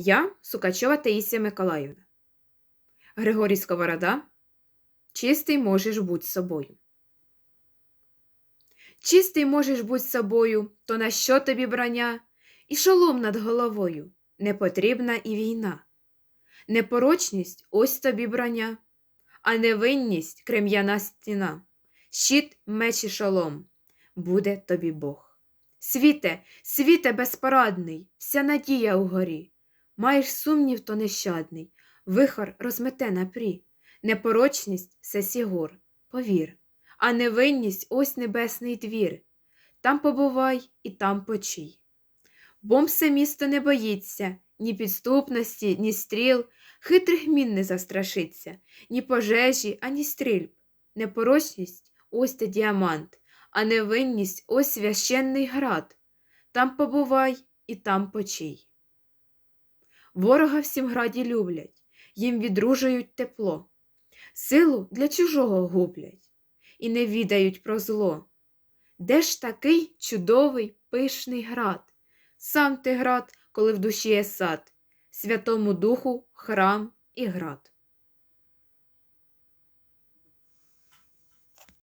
Я Сукачова Таїсія Миколаївна. Григорій Сковорода. Чистий можеш бути собою. Чистий можеш бути собою, то на що тобі броня, і шолом над головою не потрібна і війна. Непорочність ось тобі броня, а невинність крем'яна стіна, щит, меч і шолом буде тобі Бог. Світе, світе безпорадний, вся надія угорі. Маєш сумнів, то нещадний, вихор розмете напрі, непорочність все сігор, повір, а невинність ось небесний двір. Там побувай і там почий. Бом все місто не боїться, ні підступності, ні стріл, хитрих мін не застрашиться, ні пожежі, ані стрільб. Непорочність ось те діамант, а невинність ось священний град. Там побувай і там почий. Ворога всім граді люблять, їм відружують тепло, силу для чужого гублять і не відають про зло. Де ж такий чудовий пишний град? Сам ти град, коли в душі є сад, Святому Духу храм і град.